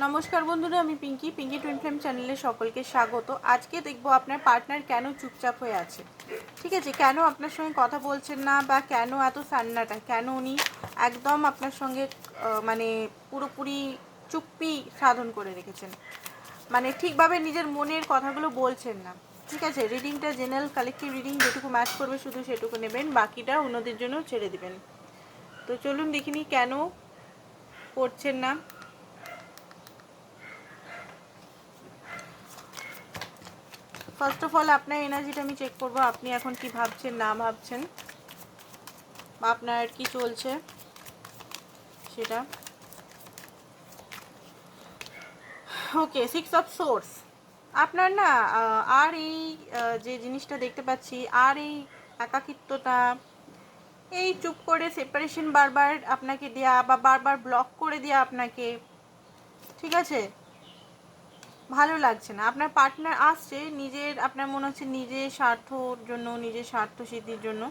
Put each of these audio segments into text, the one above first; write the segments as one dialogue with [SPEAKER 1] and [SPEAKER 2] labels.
[SPEAKER 1] নমস্কার বন্ধুরা, আমি পিঙ্কি। পিঙ্কি টুইন ফ্লেম চ্যানেলে সকলকে স্বাগত। আজকে দেখব আপনার পার্টনার কেন চুপচাপ হয়ে আছে। ঠিক আছে, কেন আপনার সঙ্গে কথা বলছেন না বা কেন এত সান্নাটা? কেন উনি একদম আপনার সঙ্গে মানে পুরোপুরি চুপ্পি সাধন করে রেখেছেন? মানে ঠিকভাবে নিজের মনের কথাগুলো বলছেন না। ঠিক আছে রিডিংটা জেনারেল কালেকটিভ রিডিং যেটুকু ম্যাচ করবে শুধু সেটুকু নেবেন, বাকিটা অন্যদের জন্য ছেড়ে দিবেন। তো চলুন দেখিনি কেন করছেন না। ফার্স্ট অফ অল আপনার এনার্জিটা আমি চেক করব। আপনি এখন কি ভাবছেন, না ভাবছেন? বা আপনার কি চলছে সেটা? ওকে সিক্স অফ সোর্স আপনার না আর এই যে জিনিসটা দেখতে পাচ্ছি, আর এই একাকিত্বটা এই চুপ করে সেপারেশন বারবার আপনাকে দেয়া বা বারবার ব্লক করে দেয়া আপনাকে, ঠিক আছে? ভালো লাগছে না। আপনার পার্টনার আসছে, নিজের, আপনার মনে হচ্ছে নিজের স্বার্থর জন্য, নিজের স্বার্থ সিদ্ধির জন্য।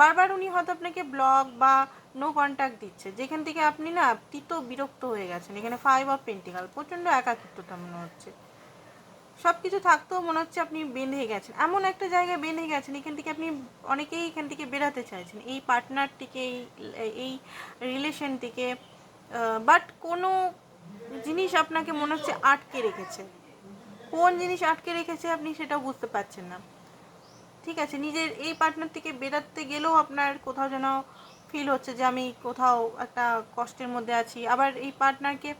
[SPEAKER 1] বারবার উনি হয়তো আপনাকে ব্লগ বা নো কন্ট্যাক্ট দিচ্ছে। যেখান থেকে আপনি না তিত বিরক্ত হয়ে গেছেন। এখানে ফাইভ অফ পেন্টিকাল প্রচণ্ড একাকিত্বতা মনে হচ্ছে। সব কিছু থাকতেও মনে হচ্ছে আপনি বেঁধে গেছেন। এমন একটা জায়গায় বেঁধে গেছেন, এখান থেকে আপনি অনেকেই এখান থেকে বেরাতে চাইছেন। এই পার্টনারটিকে এই এই রিলেশনটিকে বাট কোনো জিনিস আপনাকে মনে হচ্ছে আটকে রেখেছে। কোন জিনিস আটকে রেখেছে আপনি সেটাও বুঝতে পারছেন না। ঠিক আছে, নিজের এই পার্টনার থেকে বেরাতে গেলেও আপনার কোথাও যেন ফিল হচ্ছে যে আমি কোথাও একটা কষ্টের মধ্যে আছি। আবার এই পার্টনারকে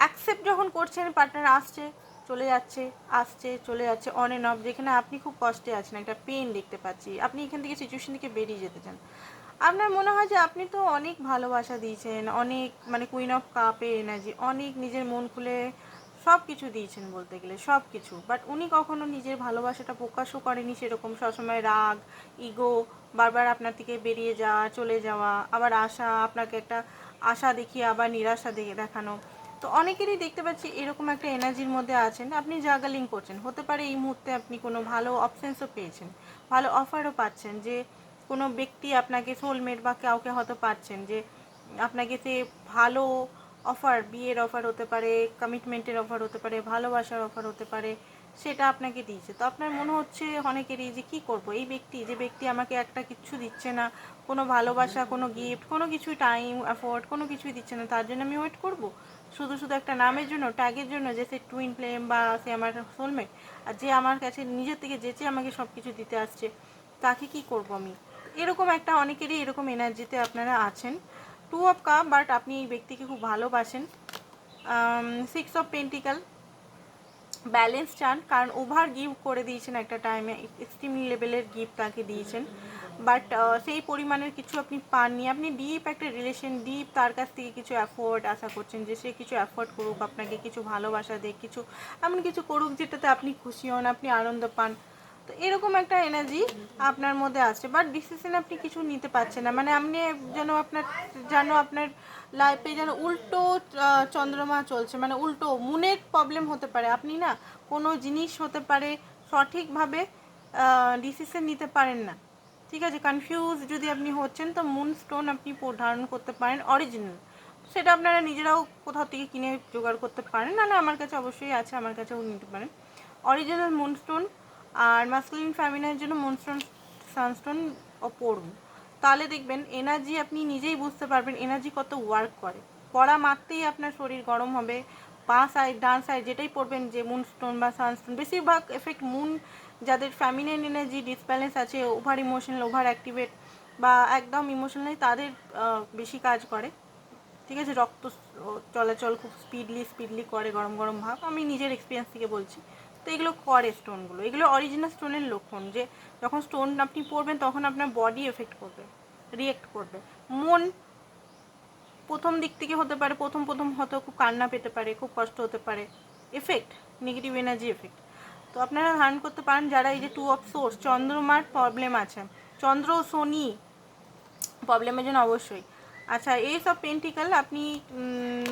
[SPEAKER 1] অ্যাকসেপ্ট যখন করছেন পার্টনার আসছে, চলে যাচ্ছে, আসছে, চলে যাচ্ছে অন এন্ড অফ যেখানে আপনি খুব কষ্টে আছেন, একটা পেন দেখতে পাচ্ছি। আপনি এখান থেকে সিচুয়েশন থেকে বেরিয়ে যেতে চান। আপনার মনে হয় যে আপনি তো অনেক ভালোবাসা দিয়েছেন, অনেক মানে কুইন অফ কাপের এনার্জি অনেক নিজের মন খুলে সব কিছু দিয়েছেন বলতে গেলে সব কিছু বাট উনি কখনো নিজের ভালোবাসাটা প্রকাশও করেনি সেরকম। সবসময় রাগ ইগো বারবার আপনার থেকে বেরিয়ে যাওয়া, চলে যাওয়া, আবার আশা, আপনাকে একটা আশা দেখিয়ে, আবার নিরাশা দেখে দেখানো। তো অনেকেরই দেখতে পাচ্ছি এরকম একটা এনার্জির মধ্যে আছেন। আপনি জাগালিং করছেন। হতে পারে এই মুহূর্তে আপনি কোনো ভালো অপশানসও পেয়েছেন, ভালো অফারও পাচ্ছেন যে কোনো ব্যক্তি আপনাকে সোলমেট বা কাউকে হয়তো পাচ্ছেন যে আপনাকে সে ভালো অফার, বিয়ের অফার হতে পারে কমিটমেন্টের অফার হতে পারে, ভালোবাসার অফার হতে পারে, সেটা আপনাকে দিয়েছে। তো আপনার মনে হচ্ছে অনেকেরই যে কি করব? এই ব্যক্তি, যে ব্যক্তি আমাকে একটা কিচ্ছু দিচ্ছে না, কোনো ভালোবাসা, কোনো গিফট কোনো কিছু টাইম অ্যাফোর্ড কোনো কিছুই দিচ্ছে না, তার জন্য আমি ওয়েট করব? শুধু শুধু একটা নামের জন্য ট্যাগের জন্য, যে সে টুইন ফ্লেম বা সে আমার সোলমেট আর যে আমার কাছে, নিজের থেকে যেচে আমাকে সব কিছু দিতে আসছে, তাকে কি করব আমি? এরকম একটা অনেকেরই এরকম এনার্জিতে আপনারা আছেন। টু অফ কাপ বাট আপনি এই ব্যক্তিকে খুব ভালোবাসেন। সিক্স অফ পেন্টিক্যাল ব্যালেন্স চান, কারণ ওভার গিফট করে দিয়েছেন একটা টাইমে এক্সট্রিম লেভেলের গিফট তাকে দিয়েছেন। বাট সেই পরিমাণের কিছু আপনি পাননি। আপনি ডিপ একটা রিলেশন ডিপ তার কাছ থেকে কিছু অ্যাফোর্ড আশা করছেন যে সে কিছু অ্যাফোর্ড করুক, আপনাকে কিছু ভালোবাসা দেখ কিছু, এমন কিছু করুক যেটাতে আপনি খুশি হন, আপনি আনন্দ পান। তো এরকম একটা এনার্জি আপনার মধ্যে আছে বাট ডিসিশন আপনি কিছু নিতে পারছেন না। মানে আপনি যেন আপনার যেন আপনার লাইফে যেন উল্টো চন্দ্রমা চলছে। মানে উল্টো মুনের প্রবলেম হতে পারে। আপনি না কোনো জিনিস হতে পারে, সঠিকভাবে ডিসিশন নিতে পারেন না। ঠিক আছে? কনফিউজ যদি আপনি হচ্ছেন, তো মুন স্টোন আপনি ধারণ করতে পারেন অরিজিনাল সেটা আপনারা নিজেরাও কোথাও থেকে কিনে জোগাড় করতে পারেন। নাহলে আমার কাছে অবশ্যই আছে, আমার কাছেও নিতে পারেন। অরিজিনাল মুনস্টোন আর মাস্কুলিন ফ্যামিনার জন্য মুনস্টোন সানস্টোন পড়ুন। তাহলে দেখবেন এনার্জি আপনি নিজেই বুঝতে পারবেন এনার্জি কত ওয়ার্ক করে। পড়া মারতেই আপনার শরীর গরম হবে, বা সাইড ডান সাইড যেটাই পড়বেন, যে মুনস্টোন বা সানস্টোন বেশিরভাগ এফেক্ট মুন যাদের ফ্যামিলিয়ান এনার্জি ডিসব্যালেন্স আছে ওভার ইমোশনাল ওভার অ্যাক্টিভেট বা একদম ইমোশনালি তাদের বেশি কাজ করে। ঠিক আছে? রক্ত চলাচল খুব স্পিডলি স্পিডলি করে, গরম গরম ভাব। আমি নিজের এক্সপিরিয়েন্স থেকে বলছি। তো এগুলো করে স্টোনগুলো। এগুলো অরিজিনাল স্টোনের লক্ষণ যে যখন স্টোন আপনি পরবেন তখন আপনার বডি এফেক্ট করবে রিয়েক্ট করবে। মন প্রথম দিক থেকে হতে পারে, প্রথম প্রথম হয়তো খুব কান্না পেতে পারে, খুব কষ্ট হতে পারে। এফেক্ট নেগেটিভ এনার্জি এফেক্ট তো আপনারা ধারণ করতে পারেন যারা এই যে টু অফ সোর্স চন্দ্রমার প্রবলেম আছে। চন্দ্র ও শনি প্রবলেমের জন্য অবশ্যই। আচ্ছা এই সব পেন্টিক্যাল আপনি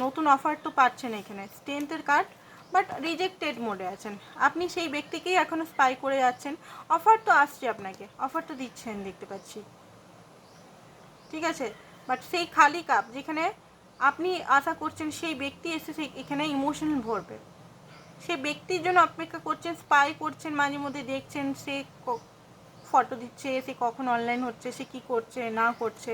[SPEAKER 1] নতুন অফার তো পাচ্ছেন এখানে। স্ট্রেন্থের কার্ড বাট রিজেক্টেড মোডে আছেন। আপনি সেই ব্যক্তিকেই এখনও স্পাই করে যাচ্ছেন। অফার তো আসছে আপনাকে। অফার তো দিচ্ছেন, দেখতে পাচ্ছি। ঠিক আছে? বাট সেই খালি কাপ যেখানে আপনি আশা করছেন সেই ব্যক্তি এসে সেই এখানে ইমোশনাল ভরবে। সেই ব্যক্তির জন্য অপেক্ষা করছেন স্পাই করছেন, মাঝে মধ্যে দেখছেন, সে ফটো দিচ্ছে, সে কখন অনলাইন হচ্ছে, সে কি করছে, না করছে।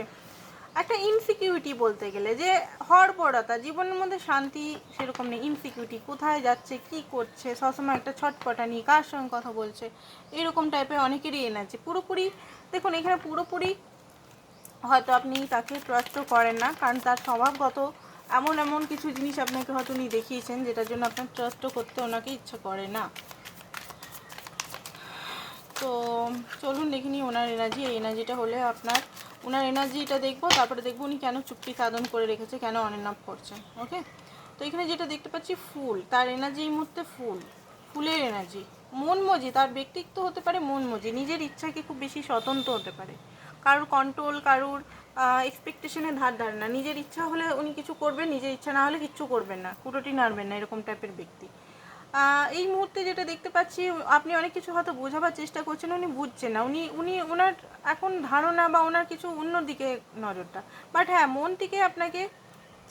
[SPEAKER 1] একটা ইনসিকিউরিটি বলতে গেলে যে হড়বড়তা জীবনের মধ্যে শান্তি সেরকম নেই। ইনসিকিউরিটি কোথায় যাচ্ছে, কি করছে, সবসময় একটা ছটপটানি কার সঙ্গে কথা বলছে, এরকম টাইপের অনেকেরই এনার্জি পুরোপুরি, দেখুন, এখানে পুরোপুরি হয়তো আপনি তাকে ট্রাস্টও করেন না, কারণ তার স্বভাবগত এমন এমন কিছু জিনিস আপনাকে হয়তো উনি দেখিয়েছেন, যেটার জন্য আপনার ট্রাস্টও করতে ওনাকে ইচ্ছা করে না। তো চলুন দেখিনি ওনার এনার্জি এই এনার্জিটা হলে আপনার ওনার এনার্জিটা দেখব, তারপরে দেখব উনি কেন চুক্তি সাধন করে রেখেছে, কেন অনিনাপ করছেন ওকে তো এখানে যেটা দেখতে পাচ্ছি, ফুল, তার এনার্জি এই মুহূর্তে ফুল, ফুলের এনার্জি মন মজি তার ব্যক্তিত্ব হতে পারে মন মজি নিজের ইচ্ছাকে খুব বেশি স্বতন্ত্র হতে পারে, কারোর কন্ট্রোল কারোর এক্সপেকটেশনের ধার ধার না, নিজের ইচ্ছা হলে উনি কিছু করবেন, নিজের ইচ্ছা না হলে কিচ্ছু করবেন না কুটোটি নাড়বেন না, এরকম টাইপের ব্যক্তি। এই মুহূর্তে যেটা দেখতে পাচ্ছি, আপনি অনেক কিছু হয়তো বোঝাবার চেষ্টা করছেন, উনি বুঝছেন না। উনি উনি ওনার এখন ধারণা বা ওনার কিছু অন্য দিকে নজরটা। বাট হ্যাঁ মন থেকে আপনাকে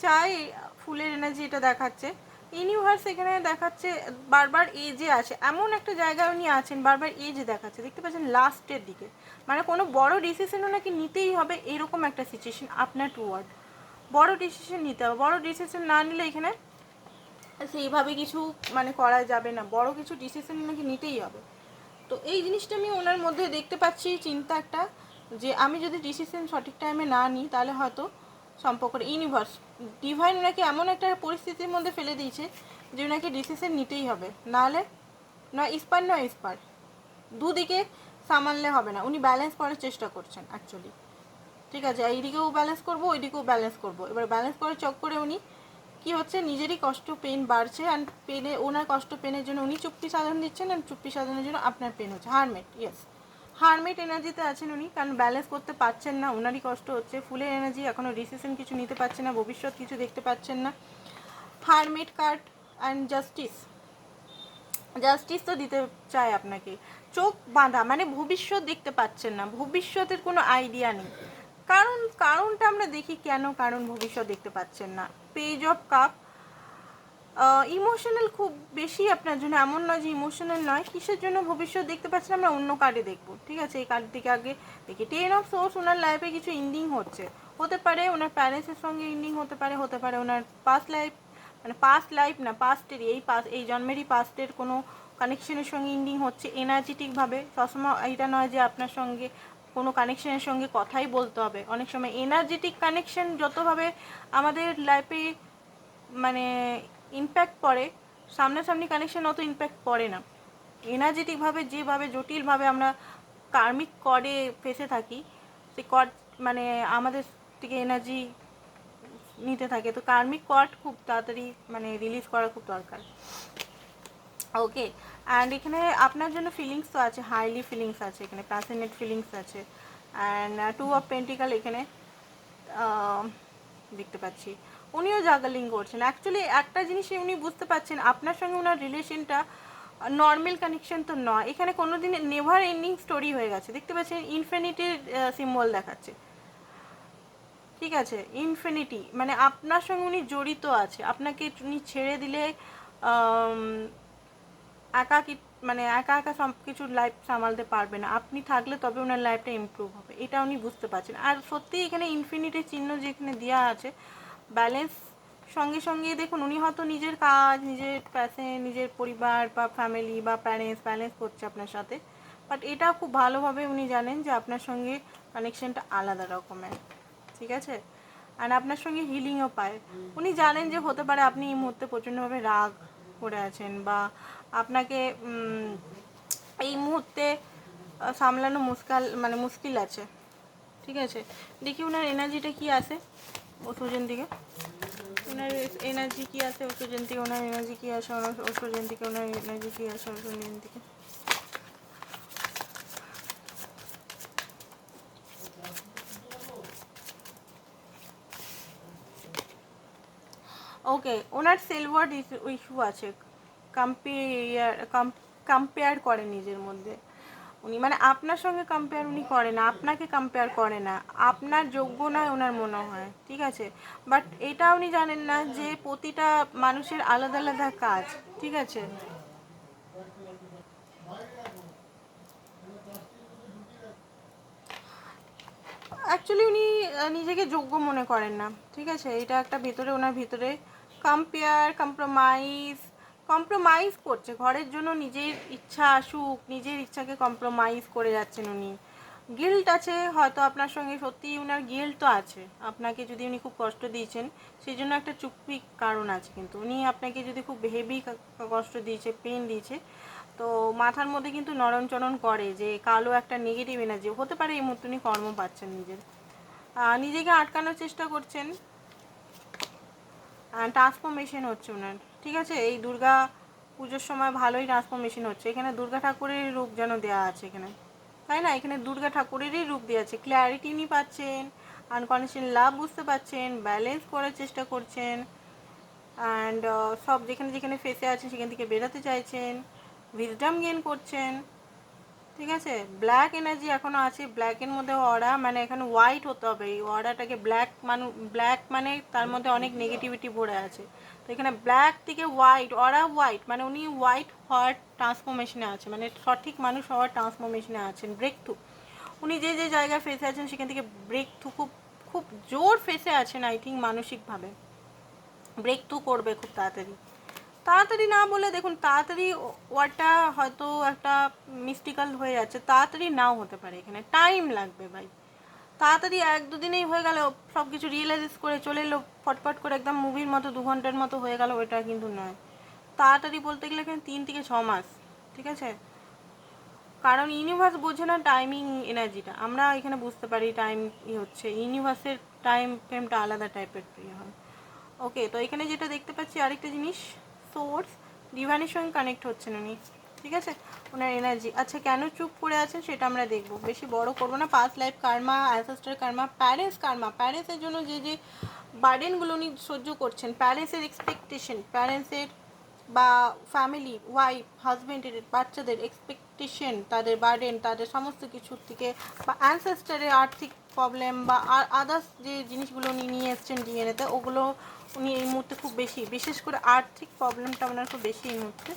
[SPEAKER 1] চাই ফুলের এনার্জি এটা দেখাচ্ছে। ইউনিভার্স এখানে দেখাচ্ছে বারবার এজে আছে। এমন একটা জায়গায় উনি আছেন, বারবার এজে দেখাচ্ছে। দেখতে পাচ্ছেন লাস্টের দিকে। মানে কোনো বড় ডিসিশনও নাকি নিতেই হবে এরকম একটা সিচুয়েশন আপনার টুয়ার্ড বড় ডিসিশন নিতে হবে। বড় ডিসিশন না নিলে এখানে সেইভাবে কিছু মানে করা যাবে না। বড় কিছু ডিসিশন নাকি নিতেই হবে। তো এই জিনিসটা আমি ওনার মধ্যে দেখতে পাচ্ছি, চিন্তা একটা যে আমি যদি ডিসিশন সঠিক টাইমে না নিই, তাহলে হয়তো সম্পর্কের ইউনিভার্স ডিভাইন ওনাকে এমন একটা পরিস্থিতির মধ্যে ফেলে দিয়েছে যে ওনাকে ডিসিশন নিতেই হবে। নাহলে নয় ইস্পার নয় ইস্পার দুদিকে সামাললে হবে না। উনি ব্যালেন্স করার চেষ্টা করছেন অ্যাকচুয়ালি ঠিক আছে, এইদিকেও ব্যালেন্স করব, ওইদিকেও ব্যালেন্স করব। এবার ব্যালেন্স করার চক করে উনি কি হচ্ছে? নিজেরই কষ্ট পেন বাড়ছে অ্যান্ড পেনে ওনার কষ্ট পেনের জন্য উনি চুক্তি সাধন দিচ্ছেন অ্যান্ড চুক্তি সাধনের জন্য আপনার পেন হচ্ছে। হারমেট ইয়েস হারমেট এনার্জিতে আছেন উনি, কারণ ব্যালেন্স করতে পারছেন না, ওনারই কষ্ট হচ্ছে। ফুলের এনার্জি এখনও ডিসিশন কিছু নিতে পারছেন না, ভবিষ্যৎ কিছু দেখতে পাচ্ছেন না। Hermit card and justice justice তো দিতে চায় আপনাকে। চোখ বাঁধা মানে ভবিষ্যৎ দেখতে পাচ্ছেন না, ভবিষ্যতের কোনো আইডিয়া নেই। কারণ, কারণটা আমরা দেখি কেন কারণ ভবিষ্যৎ দেখতে পাচ্ছেন না। পেজ অফ কাপ ইমোশনাল খুব বেশি আপনার জন্য এমন নয় যে ইমোশনাল নয়। কিসের জন্য ভবিষ্যৎ দেখতে পাচ্ছেন আমরা অন্য কার্ডে দেখব, ঠিক আছে? এই কার্ড থেকে আগে দেখি। টেন অফ সোর্স ওনার লাইফে কিছু ইন্ডিং হচ্ছে। হতে পারে ওনার প্যারেন্টসের সঙ্গে ইন্ডিং হতে পারে হতে পারে ওনার পাস্ট লাইফ মানে পাস্ট লাইফ না পাস্টের এই পাস এই জন্মেরই পাস্টের কোনো কানেকশনের সঙ্গে ইন্ডিং হচ্ছে। এনার্জেটিকভাবে সবসময় এটা নয় যে আপনার সঙ্গে কোনো কানেকশনের সঙ্গে কথাই বলতে হবে। অনেক সময় এনার্জেটিক কানেকশন যতভাবে আমাদের লাইফে মানে ইম্প্যাক্ট পড়ে, সামনাসামনি কানেকশন অত ইম্প্যাক্ট পড়ে না। এনার্জেটিকভাবে যেভাবে, জটিলভাবে আমরা কার্মিক কডে ফেসে থাকি, সেই কড মানে আমাদের থেকে এনার্জি নিতে থাকে। তো কার্মিক কড খুব তাড়াতাড়ি মানে রিলিজ করা খুব দরকার। ওকে অ্যান্ড এখানে আপনার জন্য ফিলিংস তো আছে হাইলি ফিলিংস আছে, এখানে প্যাশনেট ফিলিংস আছে। অ্যান্ড টু অফ পেন্টিকাল এখানে দেখতে পাচ্ছি। উনিও জাগালিং করছেন। অ্যাকচুয়ালি একটা জিনিসই উনি বুঝতে পারছেন, আপনার সঙ্গে ওনার রিলেশনটা নর্মাল কানেকশন তো নয়। এখানে কোনো দিন নেভার এন্ডিং স্টোরি হয়ে গেছে। দেখতে পাচ্ছেন ইনফিনিটির সিম্বল দেখাচ্ছে। ঠিক আছে ইনফিনিটি মানে আপনার সঙ্গে উনি জড়িত আছে। আপনাকে উনি ছেড়ে দিলে একা কি মানে একা একা সব কিছু লাইফ সামালতে পারবে না। আপনি থাকলে তবে ওনার লাইফটা ইমপ্রুভ হবে। এটা উনি বুঝতে পারছেন। আর সত্যি এখানে ইনফিনিটির চিহ্ন যেখানে দেওয়া আছে ব্যালেন্স সঙ্গে সঙ্গে দেখুন, উনি হয়তো নিজের কাজ, নিজের প্যাসে নিজের পরিবার বা ফ্যামিলি বা প্যারেন্টস ব্যালেন্স করছে আপনার সাথে। বাট এটা খুব ভালোভাবে উনি জানেন যে আপনার সঙ্গে কানেকশনটা আলাদা রকমের। ঠিক আছে? আর আপনার সঙ্গে হিলিংও পায়। উনি জানেন যে হতে পারে আপনি এই মুহূর্তে প্রচণ্ডভাবে রাগ করে আছেন বা আপনাকে এই মুহূর্তে সামলানো মুশকাল মানে মুশকিল আছে। ঠিক আছে? দেখি ওনার এনার্জিটা কি আছে ওষুধের দিকে। ওনার এনার্জি কি আছে ওষুধের দিকে, ওনার এনার্জি কী আছে ওনার ওষুধের দিকে, ওনার এনার্জি কী আছে ওষুধের দিকে। ওকে ওনার সেলওয়ার্ড ইস্যু আছে। কম্পেয়ার কম্পেয়ার করে নিজের মধ্যে। উনি মানে আপনার সঙ্গে কম্পেয়ার উনি করে না, আপনাকে কম্পেয়ার করে না। আপনার যোগ্য নয়, ওনার মনে হয় ঠিক আছে? বাট এটা উনি জানেন না যে প্রতিটা মানুষের আলাদা আলাদা কাজ, ঠিক আছে? অ্যাকচুয়ালি উনি নিজেকে যোগ্য মনে করেন না, ঠিক আছে? এটা একটা ভিতরে, ওনার ভিতরে কম্পেয়ার কম্প্রোমাইজ কম্প্রোমাইজ করছে। ঘরের জন্য নিজের ইচ্ছা আসুক, নিজের ইচ্ছাকে কম্প্রোমাইজ করে যাচ্ছেন উনি। গিল্ট আছে, হয়তো আপনার সঙ্গে সত্যিই উনার গিল্ট তো আছে। আপনাকে যদি উনি খুব কষ্ট দিয়েছেন সেই জন্য একটা চুপ্পি কারণ আছে কিন্তু। উনি আপনাকে যদি খুব হেভি কষ্ট দিয়েছে পেন দিয়েছে, তো মাথার মধ্যে কিন্তু নরম চরণ করে যে কালো একটা নেগেটিভ এনার্জি হতে পারে এই মুহূর্তে উনি কর্ম পাচ্ছেন নিজের। নিজেকে আটকানোর চেষ্টা করছেন। ট্রান্সফরমেশন হচ্ছে ওনার। ঠিক আছে? এই দুর্গা পুজোর সময় ভালোই ট্রান্সফরমেশন হচ্ছে। এখানে দুর্গা ঠাকুরের রূপ যেন দেওয়া আছে এখানে। তাই না? এখানে দুর্গা ঠাকুরেরই রূপ দেওয়া আছে। ক্ল্যারিটি উনি পাচ্ছেন আনকন্ডিশন লাভ বুঝতে পারছেন ব্যালেন্স করার চেষ্টা করছেন অ্যান্ড সব যেখানে যেখানে ফেসে আছেন, সেখান থেকে বেরোতে চাইছেন উইজডম গেন করছেন। ঠিক আছে? ব্ল্যাক এনার্জি এখনও আছে। ব্ল্যাকের মধ্যে অরা মানে এখানে হোয়াইট হতে হবে। এই অরাটাকে ব্ল্যাক মানু ব্ল্যাক মানে তার মধ্যে অনেক নেগেটিভিটি ভরে আছে। তো এখানে ব্ল্যাক থেকে হোয়াইট অরা হোয়াইট মানে উনি হোয়াইট হওয়ার ট্রান্সফরমেশনে আছে মানে সঠিক মানুষ হওয়ার ট্রান্সফরমেশনে আছেন। ব্রেক থ্রু উনি যে যে জায়গায় ফেসে আছেন, সেখান থেকে ব্রেক থ্রু খুব খুব জোর ফেসে আছেন আই থিঙ্ক মানসিকভাবে। ব্রেক থ্রু করবে খুব তাড়াতাড়ি। তাড়াতাড়ি না বলে দেখুন, তাড়াতাড়ি ওয়ার্ডটা হয়তো একটা মিস্টিক্যাল হয়ে যাচ্ছে, তাড়াতাড়ি নাও হতে পারে এখানে। টাইম লাগবে ভাই। তাড়াতাড়ি এক দুদিনেই হয়ে গেল সব কিছু রিয়েলাইজ করে চলে এলো, ফটফট করে একদম মুভির মতো, দু ঘণ্টার মতো হয়ে গেল, ওটা কিন্তু নয়। তাড়াতাড়ি বলতে গেলে এখানে তিন থেকে ছ মাস, ঠিক আছে? কারণ ইউনিভার্স বোঝে না টাইমিং এনার্জিটা আমরা এখানে বুঝতে পারি টাইম ই হচ্ছে। ইউনিভার্সের টাইম ফ্রেমটা আলাদা টাইপের ইয়ে হয়। ওকে তো এখানে যেটা দেখতে পাচ্ছি, আরেকটা জিনিস। সোর্স ডিভাইনের সঙ্গে কানেক্ট হচ্ছেন উনি। ঠিক আছে? ওনার এনার্জি। আচ্ছা কেন চুপ করে আছেন সেটা আমরা দেখব। বেশি বড় করব না। Past life karma ancestor karma parents karma প্যারেন্টসের জন্য যে যে বার্ডেনগুলো উনি সহ্য করছেন প্যারেন্টসের এক্সপেকটেশন প্যারেন্টসের বা ফ্যামিলি ওয়াইফ হাজব্যান্ডের বাচ্চাদের এক্সপেকটেশন তাদের বার্ডেন তাদের সমস্ত কিছুর থেকে, বা অ্যানসেস্টারের আর্থিক প্রবলেম বা আর আদার্স যে জিনিসগুলো উনি নিয়ে এসছেন ডিএনএতে ওগুলো উনি এই মুহূর্তে খুব বেশি, বিশেষ করে আর্থিক প্রবলেমটা ওনার খুব বেশি এই মুহূর্তে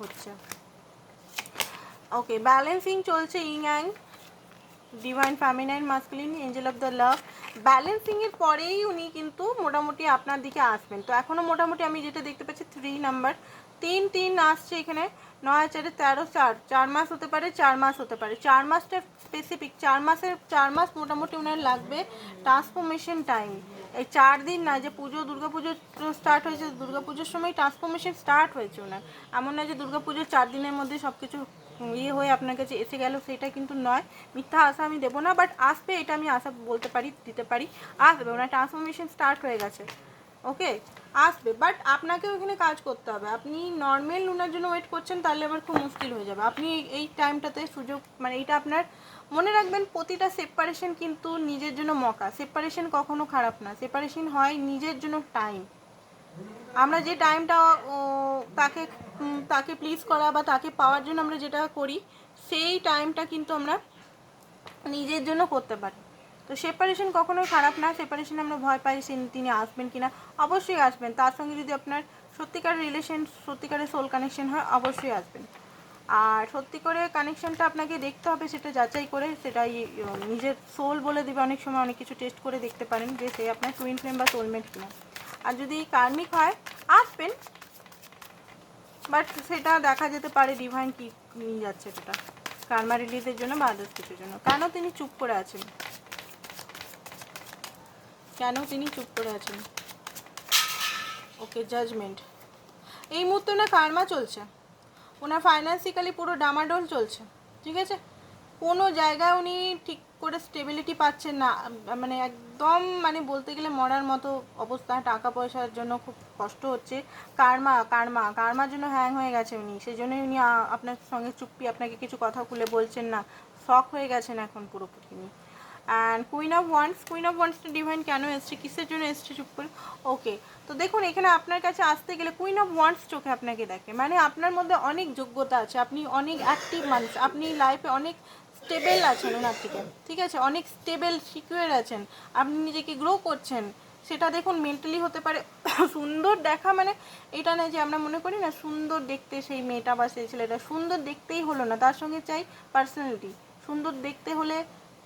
[SPEAKER 1] হচ্ছে। ওকে ব্যালেন্সিং চলছে yin yang divine feminine masculine angel of the love ব্যালেন্সিংয়ের পরেই উনি কিন্তু মোটামুটি আপনার দিকে আসবেন। তো এখনও মোটামুটি আমি যেটা দেখতে পাচ্ছি থ্রি নাম্বার তিন তিন আসছে এখানে। নয় চারে তেরো, চার চার মাস হতে পারে, চার মাস হতে পারে। চার মাসটা স্পেসিফিক চার মাসের, চার মাস মোটামুটি ওনার লাগবে ট্রান্সফরমেশন টাইম এই চার দিন না, যে পুজো দুর্গা পুজো স্টার্ট হয়েছে দুর্গা পুজোর সময় ট্রান্সফরমেশন স্টার্ট হয়েছে ওনার এমন না যে দুর্গা পুজোর চার দিনের মধ্যে সব কিছু ইয়ে হয়ে আপনার কাছে এসে গেল, সেটা কিন্তু নয়। মিথ্যা আশা আমি দেবো না বাট আসবে এটা আমি আশা বলতে পারি, দিতে পারি, আসবে। ওনার ট্রান্সফরমেশন স্টার্ট হয়ে গেছে। ওকে আসবে বাট আপনাকে এখানে কাজ করতে হবে। আপনি নর্মাল ওনার জন্য ওয়েট করছেন, তাহলে আবার খুব মুশকিল হয়ে যাবে। আপনি এই টাইমটাতে সুযোগ মানে এটা আপনার মনে রাখবেন, প্রতিটা সেপারেশন কিন্তু নিজের জন্য মকা। সেপারেশন কখনো খারাপ না। সেপারেশন হয় নিজের জন্য টাইম আমরা যে টাইমটা তাকে তাকে প্লিজ করা বা তাকে পাওয়ার জন্য আমরা যেটা করি, সেই টাইমটা কিন্তু আমরা নিজের জন্য করতে পারি। তো সেপারেশন কখনোই খারাপ না সেপারেশন আমরা ভয় পাই তিনি আসবেন কিনা, অবশ্যই আসবেন। তার সঙ্গে যদি আপনার সত্যিকার রিলেশন সত্যিকারের সোল কানেকশন হয়, অবশ্যই আসবেন। আর সত্যি করে কানেকশনটা আপনাকে দেখতে হবে, সেটা যাচাই করে, সেটাই নিজের সোল বলে দেবে। অনেক সময় অনেক কিছু টেস্ট করে দেখতে পারেন যে সে আপনার টুইন ফ্লেম বা সোলমেট কিনা। আর যদি কার্মিক হয়, আসবেন। বাট সেটা দেখা যেতে পারে ডিভাইন কি নিয়ে যাচ্ছে সেটা। কার্মা রিলিজের জন্য বা আদার্স কিছুর জন্য। কেন তিনি চুপ করে আছেন? কেন তিনি চুপ করে আছেন? ওকে জাজমেন্ট এই মুহূর্তে ওনার কার্মা চলছে। ওনার ফাইন্যান্সিক্যালি পুরো ডামাডোল চলছে, ঠিক আছে? কোনো জায়গায় উনি ঠিক করে স্টেবিলিটি পাচ্ছেন না। মানে একদম মানে বলতে গেলে মরার মতো অবস্থা। টাকা পয়সার জন্য খুব কষ্ট হচ্ছে। কার্মা কার্মা কার্মার জন্য হ্যাং হয়ে গেছে উনি। সেই জন্যই উনি আপনার সঙ্গে চুপ্পি, আপনাকে কিছু কথা খুলে বলছেন না। শখ হয়ে গেছেন এখন পুরোপুরি উনি। And queen of wands queen of ওয়ান্সটা divine কেন এসছে? কিসের জন্য এসছে? চুপ করে। ওকে তো দেখুন, এখানে আপনার কাছে আসতে গেলে কুইন অফ ওয়ান্স চোখে আপনাকে দেখে। মানে আপনার মধ্যে অনেক যোগ্যতা আছে। আপনি অনেক অ্যাক্টিভ মানুষ। আপনি লাইফে অনেক স্টেবেল আছেন ওনার থেকে। ঠিক আছে? অনেক স্টেবেল সিকিউর আছেন। আপনি নিজেকে গ্রো করছেন। সেটা দেখুন মেন্টালি হতে পারে। সুন্দর দেখা মানে এটা না যে আমরা মনে করি না, সুন্দর দেখতে সেই মেয়েটা বা সেই ছেলেটা। সুন্দর দেখতেই হলো না। তার সঙ্গে চাই পার্সোনালিটি সুন্দর দেখতে হলে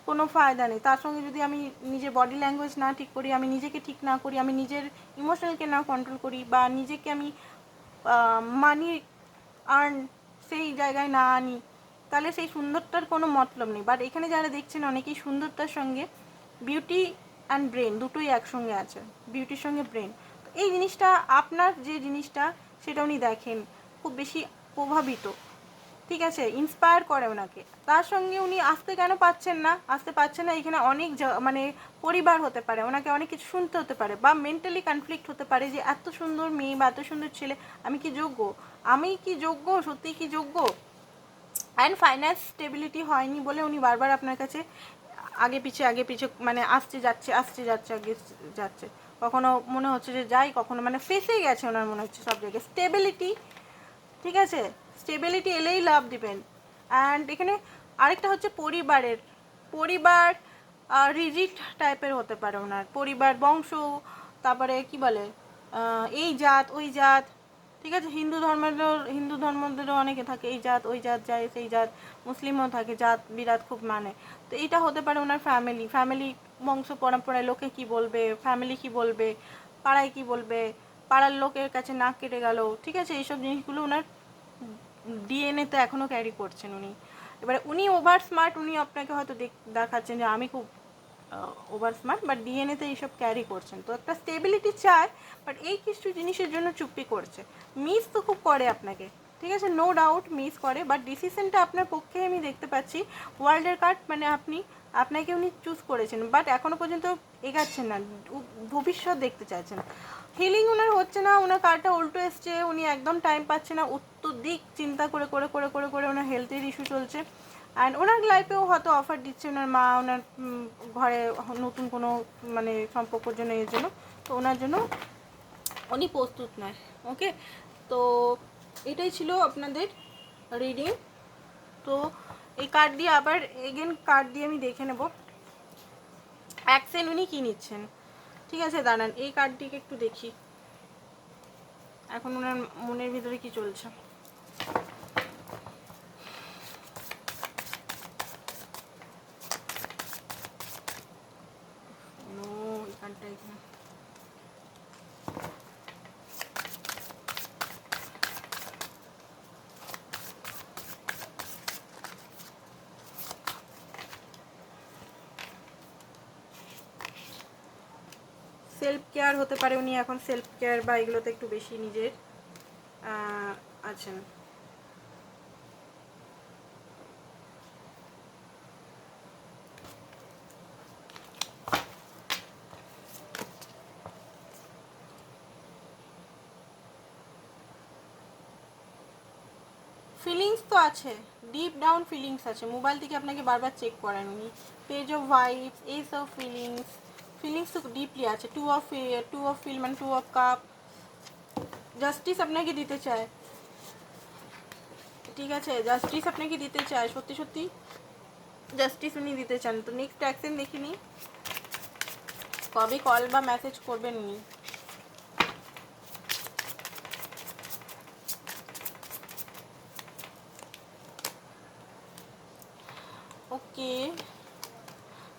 [SPEAKER 1] কোনো ফায়দা নেই। তার সঙ্গে যদি আমি নিজের বডি ল্যাঙ্গুয়েজ না ঠিক করি, আমি নিজেকে ঠিক না করি, আমি নিজের ইমোশনালকে না কন্ট্রোল করি বা নিজেকে আমি মানি আর্ন সেই জায়গায় না আনি, তাহলে সেই সুন্দরটার কোনো মতলব নেই। বাট এখানে যারা দেখছেন অনেকেই সুন্দরতার সঙ্গে বিউটি অ্যান্ড ব্রেন দুটোই একসঙ্গে আছে বিউটির সঙ্গে ব্রেন এই জিনিসটা, আপনার যে জিনিসটা, সেটা উনি দেখেন, খুব বেশি প্রভাবিত। ঠিক আছে ইন্সপায়ার করে ওনাকে। তার সঙ্গে উনি আসতে কেন পাচ্ছেন না? আসতে পাচ্ছেন না, এখানে অনেক মানে পরিবার হতে পারে, ওনাকে অনেক কিছু শুনতে হতে পারে বা মেন্টালি কনফ্লিক্ট হতে পারে যে এত সুন্দর মেয়ে বা এত সুন্দর ছেলে, আমি কি যোগ্য? আমি কি যোগ্য? সত্যি কি যোগ্য? অ্যান্ড ফাইন্যান্স স্টেবিলিটি হয়নি বলে উনি বারবার আপনার কাছে আগে পিছে আগে পিছে মানে আসছে, যাচ্ছে আসছে, যাচ্ছে, আগে যাচ্ছে। কখনো মনে হচ্ছে যে যাই, কখনো মানে ফেসে গেছে ওনার মনে হচ্ছে সব জায়গায়। স্টেবিলিটি ঠিক আছে? স্টেবিলিটি এলেই লাভ দিবেন। অ্যান্ড এখানে আরেকটা হচ্ছে পরিবারের। পরিবার রিজিট টাইপের হতে পারে ওনার। পরিবার, বংশ, তারপরে কি বলে? এই জাত, ওই জাত। ঠিক আছে? হিন্দু ধর্মেরও, হিন্দু ধর্মদেরও অনেকে থাকে, এই জাত, ওই জাত যায় সেই জাত। মুসলিমও থাকে, জাত বিরাট খুব মানে। তো এটা হতে পারে ওনার ফ্যামিলি ফ্যামিলি বংশ পরম্পরায় লোকে কি বলবে? ফ্যামিলি কি বলবে? পাড়ায় কি বলবে? পাড়ার লোকের কাছে নাক কেটে গেল। ঠিক আছে? এইসব জিনিসগুলো ওনার ডিএনএতে এখনও ক্যারি করছেন উনি। এবারে উনি ওভার স্মার্ট উনি আপনাকে হয়তো দেখ- দেখাচ্ছেন যে আমি খুব ওভার স্মার্ট বাট ডিএনএতে এইসব ক্যারি করছেন। তো একটা স্টেবিলিটি চায় বাট এই কিছু জিনিসের জন্য চুপি করছে। মিস তো খুব করে আপনাকে, ঠিক আছে? নো ডাউট মিস করে বাট ডিসিশনটা আপনার পক্ষে আমি দেখতে পাচ্ছি। ওয়ার্ল্ডের কার্ড মানে আপনি আপনাকে উনি চুজ করেছেন বাট এখনও পর্যন্ত এগাচ্ছেন না, ভবিষ্যৎ দেখতে চাইছেন। হিলিং ওনার হচ্ছে না ওনার কারটা উল্টো এসছে, উনি একদম টাইম পাচ্ছে না দিক চিন্তা করে করে করে করে করে ওনার হেলথের ইস্যু চলছে। অ্যান্ড ওনার লাইফেও হয়তো অফার দিচ্ছে ওনার মা, ওনার ঘরে নতুন কোনো মানে সম্পর্কের জন্য এর জন্য। তো ওনার জন্য উনি প্রস্তুত নয় ওকে তো এটাই ছিল আপনাদের রিডিং তো এই কার্ড দিয়ে আবার এগেন কার্ড দিয়ে আমি দেখে নেব। অ্যাকশন উনি কী নিচ্ছেন? ঠিক আছে, দাঁড়ান, এই কার্ডটিকে একটু দেখি। এখন ওনার মনের ভিতরে কি চলছে নো এই কার্ডটা এখানে সেলফ কেয়ার হতে পারে, উনি এখন সেলফ কেয়ার বা এগুলোতে একটু বেশি নিজের। আছেন। ফিলিংস তো আছে ডিপ ডাউন ফিলিংস আছে। মোবাইল থেকে আপনাকে বারবার চেক করেন উনি। Page of vibes ace of feelings feelings তো ডিপলি আছে two of two of feel মানে টু অফ কাপ জাস্টিস আপনাকে দিতে চায় ঠিক আছে জাস্টিস আপনাকে দিতে চায় সত্যি সত্যি জাস্টিস উনি দিতে চান তো নেক্সট অ্যাকশন দেখিনি কবে কল বা মেসেজ করবেন উনি ওকে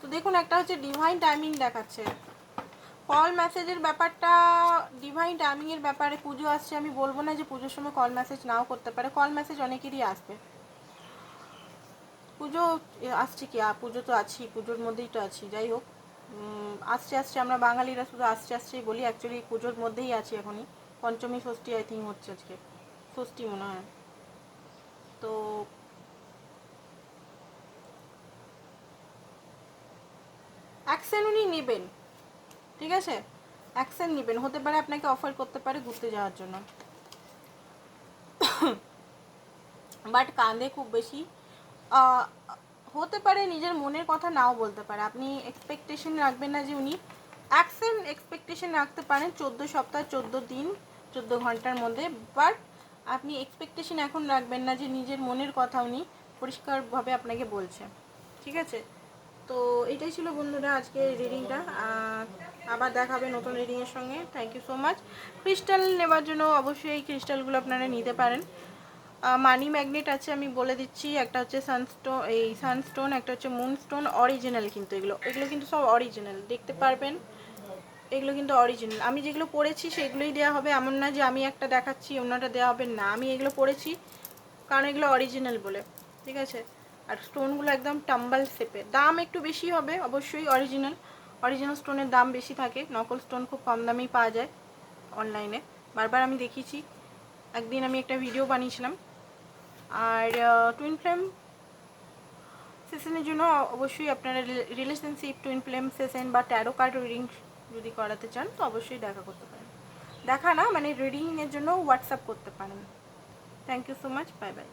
[SPEAKER 1] তো দেখুন, একটা হচ্ছে ডিভাইন টাইমিং দেখাচ্ছে। কল মেসেজের ব্যাপারটা ডিভাইন টাইমিংয়ের ব্যাপারে পুজো আসছে, আমি বলব না যে পুজোর সময় কল মেসেজ নাও করতে পারে কল মেসেজ অনেকেরই আসবে। পুজো আসছে কি? পুজো তো আছি পুজোর মধ্যেই তো আছি, যাই হোক। আসছে আসছে, আমরা বাঙালিরা শুধু আসছে, আসছেই বলি অ্যাকচুয়ালি পুজোর মধ্যেই আছি এখনই। পঞ্চমী, ষষ্ঠী আই থিঙ্ক হচ্ছে আজকে। ষষ্ঠী মনে হয়। তো অ্যাকশন উনি নেবেন। ঠিক আছে? অ্যাকশন নেবেন। হতে পারে আপনাকে অফার করতে পারে ঘুরতে যাওয়ার জন্য। বাট কাঁদে খুব বেশি। হতে পারে নিজের মনের কথা নাও বলতে পারে। আপনি এক্সপেকটেশন রাখবেন না যে উনি অ্যাকশন এক্সপেকটেশন রাখতে পারেন চোদ্দ সপ্তাহ, চোদ্দ দিন, চোদ্দ ঘণ্টার মধ্যে। বাট আপনি এক্সপেকটেশন এখন রাখবেন না যে নিজের মনের কথা উনি পরিষ্কারভাবে আপনাকে বলছে। ঠিক আছে? তো এটাই ছিল বন্ধুরা আজকে রিডিংটা আবার দেখা হবে নতুন রিডিংয়ের সঙ্গে। Thank you so much crystal নেবার জন্য অবশ্যই এই ক্রিস্টালগুলো আপনারা নিতে পারেন। মানি ম্যাগনেট আছে, আমি বলে দিচ্ছি। একটা হচ্ছে সানস্টোন এই সানস্টোন একটা হচ্ছে মুনস্টোন অরিজিনাল কিন্তু এগুলো। এগুলো কিন্তু সব অরিজিনাল দেখতে পারবেন? এগুলো কিন্তু অরিজিনাল আমি যেগুলো পড়েছি, সেগুলোই দেওয়া হবে। এমন না যে আমি একটা দেখাচ্ছি, অন্যটা দেওয়া হবে। না, আমি এগুলো পড়েছি, কারণ এগুলো অরিজিনাল বলে। ঠিক আছে? আর স্টোনগুলো একদম টাম্বাল শেপের দাম একটু বেশি হবে, অবশ্যই অরিজিনাল অরিজিনাল স্টোনের দাম বেশি থাকে নকল স্টোন খুব কম দামেই পাওয়া যায় অনলাইনে বারবার আমি দেখিয়েছি, একদিন আমি একটা ভিডিও বানিয়েছিলাম। আর টুইন ফ্লেম সেশনের জন্য অবশ্যই আপনারা রিলেশনশিপ টুইন ফ্লেম সেশন বা ট্যারো কার্ড রিডিং যদি করাতে চান, তো অবশ্যই দেখা করতে পারেন। দেখা না মানে রিডিংয়ের জন্য হোয়াটসঅ্যাপ করতে পারেন। Thank you so much bye bye